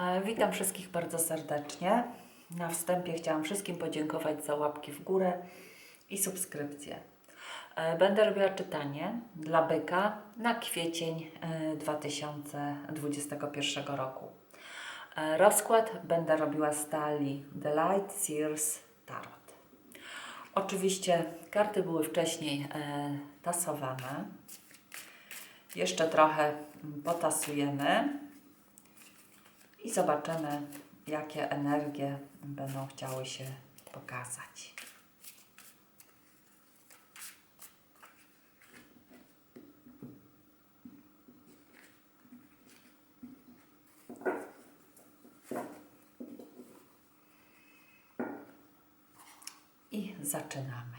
E, Witam wszystkich bardzo serdecznie. Na wstępie chciałam wszystkim podziękować za łapki w górę i subskrypcję. E, Będę robiła czytanie dla byka na kwiecień e, 2021 roku. E, Rozkład będę robiła z talii The Light Sears Tarot. Oczywiście karty były wcześniej tasowane. Jeszcze trochę potasujemy i zobaczymy, jakie energie będą chciały się pokazać. I zaczynamy.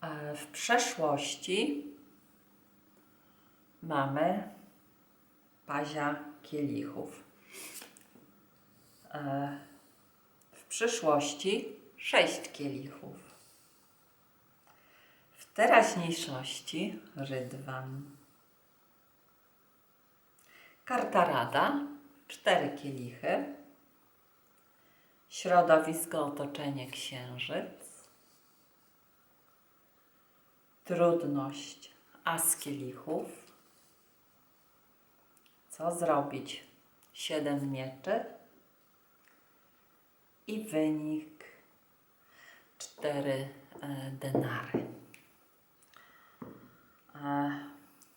E, W przeszłości mamy pazia kielichów. E, W przyszłości sześć kielichów. W teraźniejszości rydwan. Karta rada, cztery kielichy. Środowisko, otoczenie, księżyc. Trudność, as kielichów. Co zrobić? Siedem mieczy. I wynik cztery e, denary. E,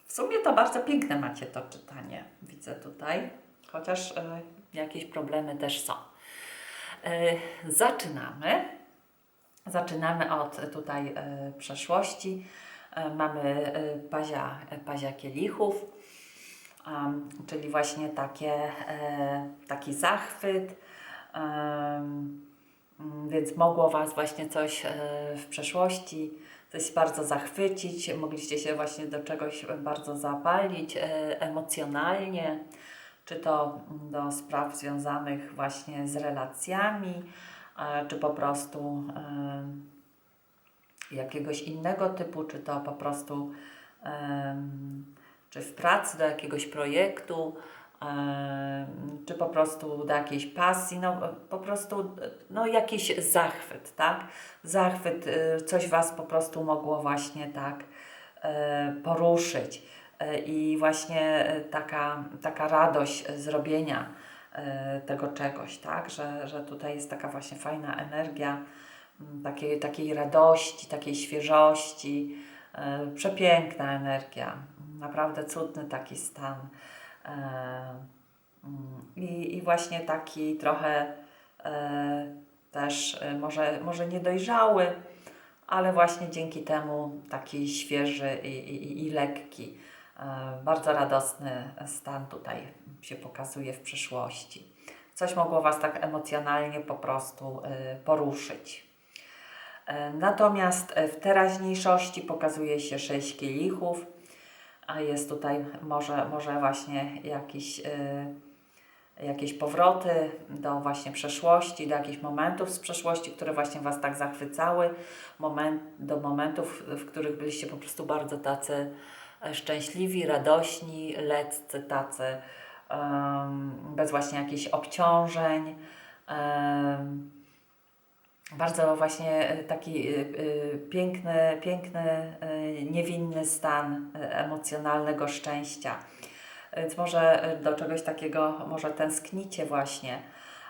w sumie to bardzo piękne macie to czytanie, widzę tutaj, chociaż e, jakieś problemy też są. Zaczynamy. Zaczynamy od tutaj przeszłości. Mamy pazia, pazia kielichów, czyli właśnie takie, e, taki zachwyt. mm, więc mogło Was właśnie coś e, w przeszłości, coś bardzo zachwycić, mogliście się właśnie do czegoś bardzo zapalić e, emocjonalnie, czy to do spraw związanych właśnie z relacjami, czy po prostu jakiegoś innego typu, czy to po prostu czy w pracy do jakiegoś projektu, em, czy po prostu do jakiejś pasji, no po prostu no, jakiś zachwyt, tak? Zachwyt, y, coś Was po prostu mogło właśnie tak e, poruszyć. E, I właśnie e, taka, taka radość zrobienia e, tego czegoś, tak? Że, że tutaj jest taka właśnie fajna energia takiej, takiej radości, takiej świeżości, e, przepiękna energia, naprawdę cudny taki stan. E, mm, I, I właśnie taki trochę e, też e, może, może niedojrzały, ale właśnie dzięki temu taki świeży i, i, i lekki. Bardzo radosny stan tutaj się pokazuje w przyszłości. Coś mogło Was tak emocjonalnie po prostu poruszyć. Natomiast w teraźniejszości pokazuje się sześć kielichów, a jest tutaj może, może właśnie jakiś, e, jakieś powroty do właśnie przeszłości, do jakichś momentów z przeszłości, które właśnie Was tak zachwycały, moment, do momentów, w których byliście po prostu bardzo tacy e, szczęśliwi, radośni, leccy, tacy bez właśnie jakichś obciążeń. Bardzo właśnie e, taki y, y, piękny, piękny, niewinny stan emocjonalnego szczęścia. Więc może do czegoś takiego może tęsknicie właśnie,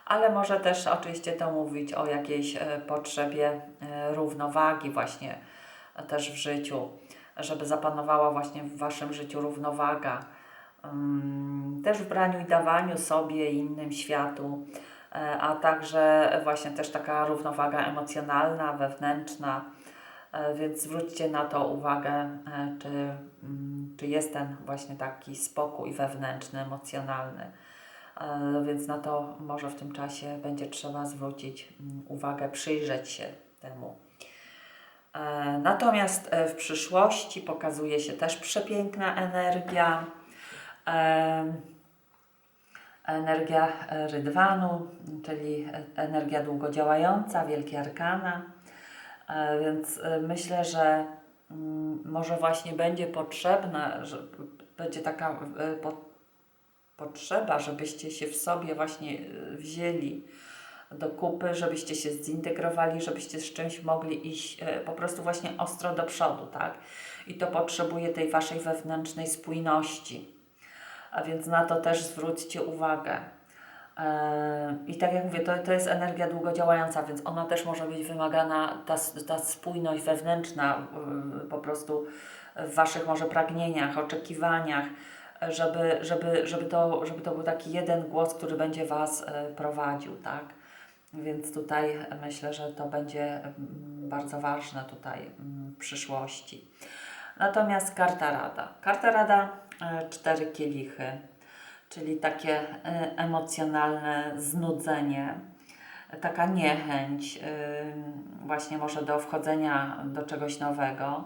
ale może też oczywiście to mówić o jakiejś e, potrzebie e, równowagi właśnie e, też w życiu, żeby zapanowała właśnie w Waszym życiu równowaga. Mm, Też w braniu i dawaniu sobie i innym światu, e, a także właśnie też taka równowaga emocjonalna, wewnętrzna. E, Więc zwróćcie na to uwagę, e, czy, mm, czy jest ten właśnie taki spokój wewnętrzny, emocjonalny. E, Więc na to może w tym czasie będzie trzeba zwrócić mm, uwagę, przyjrzeć się temu. E, Natomiast e, w przyszłości pokazuje się też przepiękna energia. Energia e, rydwanu, czyli energia długodziałająca, wielkie arkana. E, Więc e, myślę, że mm, może właśnie będzie potrzebna, że będzie taka po- potrzeba, żebyście się w sobie właśnie wzięli do kupy, żebyście się zintegrowali, żebyście z czymś mogli iść po prostu właśnie ostro do przodu, tak? I to potrzebuje tej waszej wewnętrznej spójności. A więc na to też zwróćcie uwagę. E, I tak jak mówię, to, to jest energia długodziałająca, więc ona też może być wymagana, ta, ta spójność wewnętrzna po prostu w Waszych może pragnieniach, oczekiwaniach, żeby, żeby, żeby, to, żeby to był taki jeden głos, który będzie Was e, prowadził, tak? Więc tutaj myślę, że to będzie mm, bardzo ważne tutaj mm, w przyszłości. Natomiast karta rada. Karta rada, cztery kielichy, czyli takie e, emocjonalne znudzenie, taka niechęć, y, właśnie może do wchodzenia do czegoś nowego.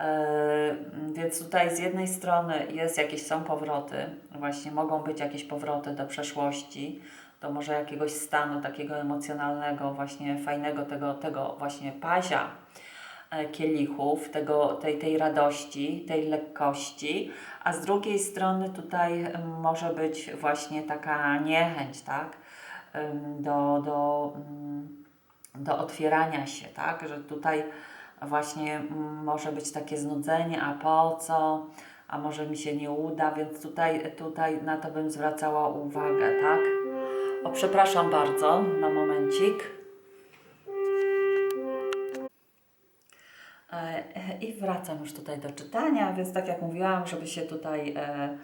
E, Więc tutaj z jednej strony jest jakieś są powroty, właśnie mogą być jakieś powroty do przeszłości, do może jakiegoś stanu takiego emocjonalnego, właśnie fajnego tego, tego właśnie pazia e, kielichów, tego, tej, tej radości, tej lekkości, a z drugiej strony tutaj em, może być właśnie taka niechęć, tak, do, do, mm, do otwierania się, tak, że tutaj właśnie może być takie znudzenie, a po co, a może mi się nie uda, więc tutaj, tutaj na to bym zwracała uwagę, tak? O, przepraszam bardzo, na momencik. I wracam już tutaj do czytania, więc tak jak mówiłam, żeby się tutaj e,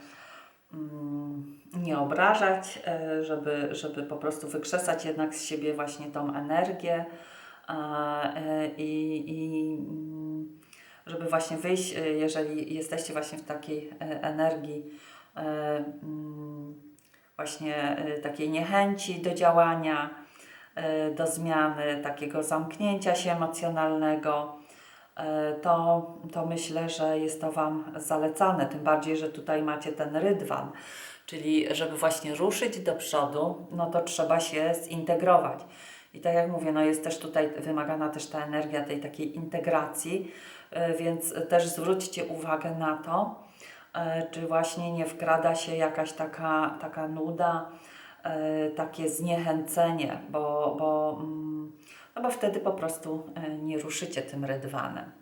mm, nie obrażać, e, żeby, żeby po prostu wykrzesać jednak z siebie właśnie tą energię e, i, i mm, żeby właśnie wyjść, jeżeli jesteście właśnie w takiej energii mm, właśnie takiej niechęci do działania, do zmiany, takiego zamknięcia się emocjonalnego, to, to myślę, że jest to Wam zalecane. Tym bardziej, że tutaj macie ten rydwan, czyli żeby właśnie ruszyć do przodu, no to trzeba się zintegrować. I tak jak mówię, no jest też tutaj wymagana też ta energia tej takiej integracji, e, więc też zwróćcie uwagę na to, e, czy właśnie nie wkrada się jakaś taka, taka nuda, e, takie zniechęcenie, bo, bo, mm, no bo wtedy po prostu e, nie ruszycie tym rydwanem.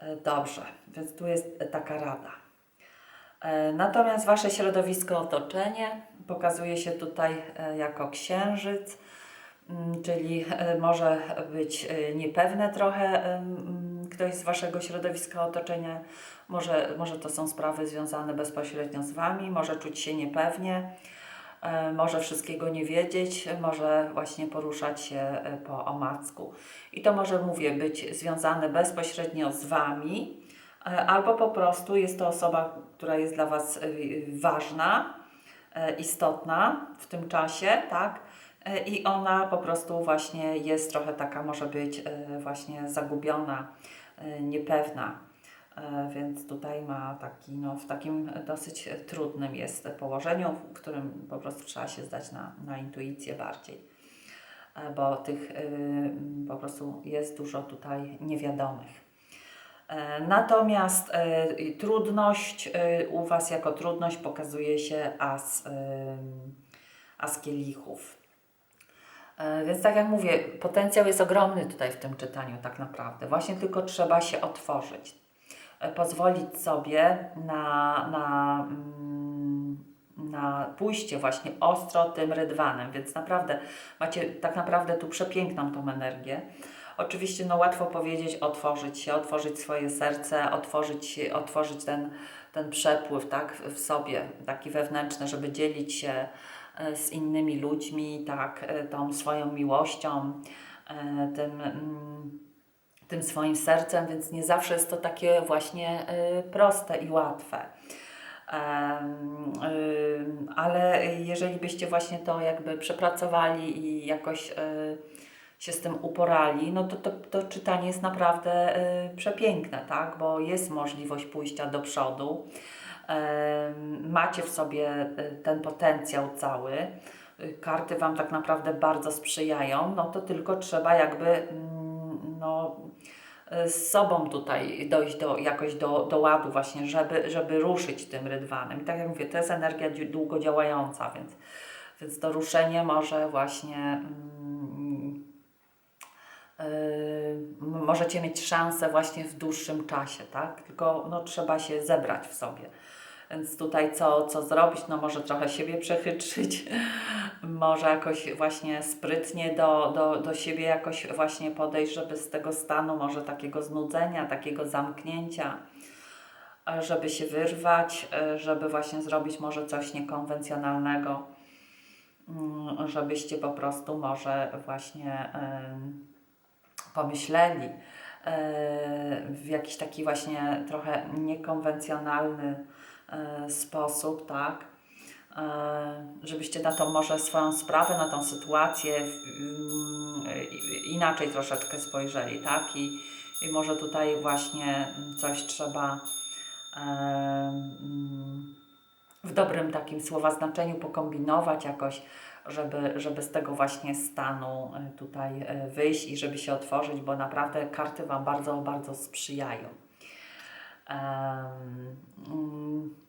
E, Dobrze, więc tu jest taka rada. E, Natomiast Wasze środowisko, otoczenie pokazuje się tutaj jako księżyc, mm, czyli może być niepewne trochę em, ktoś z Waszego środowiska, otoczenia. Może, może to są sprawy związane bezpośrednio z Wami, może czuć się niepewnie, może wszystkiego nie wiedzieć, może właśnie poruszać się e, po omacku. I to może, mówię, być związane bezpośrednio z Wami, e, albo po prostu jest to osoba, która jest dla Was e, ważna, e, istotna w tym czasie, tak? E, I ona po prostu właśnie jest trochę taka, może być e, właśnie zagubiona, e, niepewna. E, Więc tutaj ma taki, no, w takim dosyć trudnym jest położeniu, w którym po prostu trzeba się zdać na, na intuicję bardziej, E, bo tych y, po prostu jest dużo tutaj niewiadomych. E, Natomiast trudność e, u Was jako trudność pokazuje się as, ym, as kielichów. Więc tak jak mówię, potencjał jest ogromny tutaj w tym czytaniu tak naprawdę. Właśnie tylko trzeba się otworzyć. Pozwolić sobie na, na, mm, na pójście właśnie ostro tym rydwanem. Więc naprawdę macie tak naprawdę tu przepiękną tą energię. Oczywiście no łatwo powiedzieć otworzyć się, otworzyć swoje serce, otworzyć, otworzyć ten, ten przepływ tak, w sobie, taki wewnętrzny, żeby dzielić się e, z innymi ludźmi, tak, e, tą swoją miłością, e, tym, mm, tym swoim sercem, więc nie zawsze jest to takie właśnie e, proste i łatwe. Ym, ale jeżeli byście właśnie to jakby przepracowali i jakoś e, się z tym uporali, no to, to, to czytanie jest naprawdę przepiękne, tak? Bo jest możliwość pójścia do przodu. Macie w sobie ten potencjał cały. Karty Wam tak naprawdę bardzo sprzyjają, no to tylko trzeba jakby mm, no, e, z sobą tutaj dojść do, jakoś do, do ładu właśnie, żeby, żeby ruszyć tym rydwanem. I tak jak mówię, to jest energia dzi- długodziałająca, więc, więc to ruszenie może właśnie mm, yy, możecie mieć szansę właśnie w dłuższym czasie, tak? Tylko no, trzeba się zebrać w sobie. Więc tutaj co, co zrobić? No może trochę siebie przechytrzyć, może jakoś właśnie sprytnie do, do, do siebie jakoś właśnie podejść, żeby z tego stanu może takiego znudzenia, takiego zamknięcia, e, żeby się wyrwać, e, żeby właśnie zrobić może coś niekonwencjonalnego, mm, żebyście po prostu może właśnie pomyśleli e, w jakiś taki właśnie trochę niekonwencjonalny sposób, tak? E, Żebyście na tą może swoją sprawę, na tą sytuację mm, inaczej troszeczkę spojrzeli, tak? I, i może tutaj właśnie coś trzeba e, mm, w dobrym takim słowa znaczeniu pokombinować jakoś, żeby, żeby z tego właśnie stanu e, tutaj e, wyjść i żeby się otworzyć, bo naprawdę karty Wam bardzo, bardzo sprzyjają.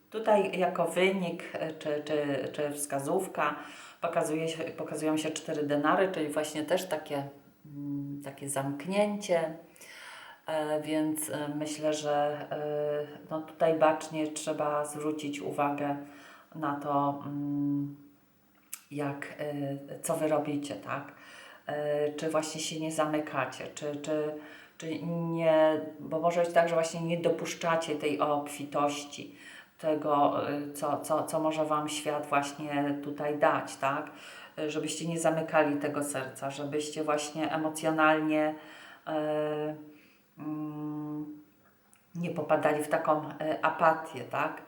Tutaj jako wynik czy, czy, czy wskazówka pokazuje się, pokazują się cztery denary, czyli właśnie też takie, mm, takie zamknięcie. E, Więc e, myślę, że e, no tutaj bacznie trzeba zwrócić uwagę na to, mm, jak, co wy robicie, tak? Czy właśnie się nie zamykacie, czy, czy, czy nie, bo może być tak, że właśnie nie dopuszczacie tej obfitości, tego, e, co, co, co może Wam świat właśnie tutaj dać, tak? E, Żebyście nie zamykali tego serca, żebyście właśnie emocjonalnie e, mm, nie popadali w taką apatię, tak?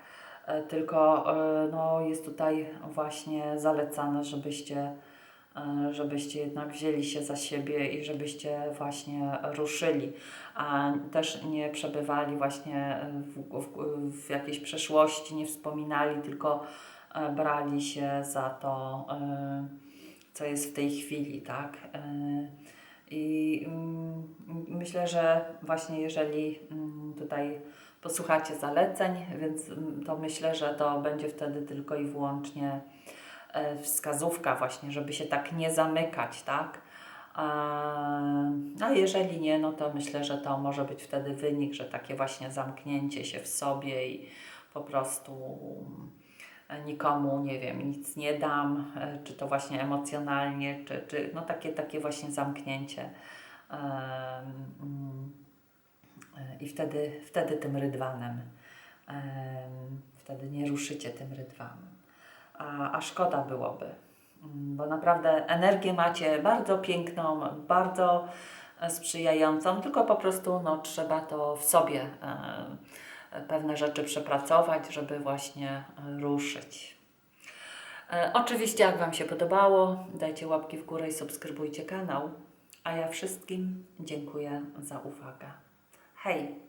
Tylko no, jest tutaj właśnie zalecane, żebyście, żebyście jednak wzięli się za siebie i żebyście właśnie ruszyli, a też nie przebywali właśnie w, w, w jakiejś przeszłości, nie wspominali, tylko e, brali się za to, e, co jest w tej chwili, tak? E, I mm, myślę, że właśnie jeżeli mm, tutaj posłuchacie zaleceń, więc mm, to myślę, że to będzie wtedy tylko i wyłącznie e, wskazówka właśnie, żeby się tak nie zamykać, tak? A jeżeli nie, no to myślę, że to może być wtedy wynik, że takie właśnie zamknięcie się w sobie i po prostu e, nikomu, nie wiem, nic nie dam, e, czy to właśnie emocjonalnie, czy, czy no takie, takie właśnie zamknięcie. Mm, e, I wtedy, wtedy tym rydwanem, em, wtedy nie ruszycie tym rydwanem. A, a szkoda byłoby, Mm, bo naprawdę energię macie bardzo piękną, bardzo e, sprzyjającą, tylko po prostu no, trzeba to w sobie e, pewne rzeczy przepracować, żeby właśnie e, ruszyć. Oczywiście, jak Wam się podobało, dajcie łapki w górę i subskrybujcie kanał. A ja wszystkim dziękuję za uwagę. Hej!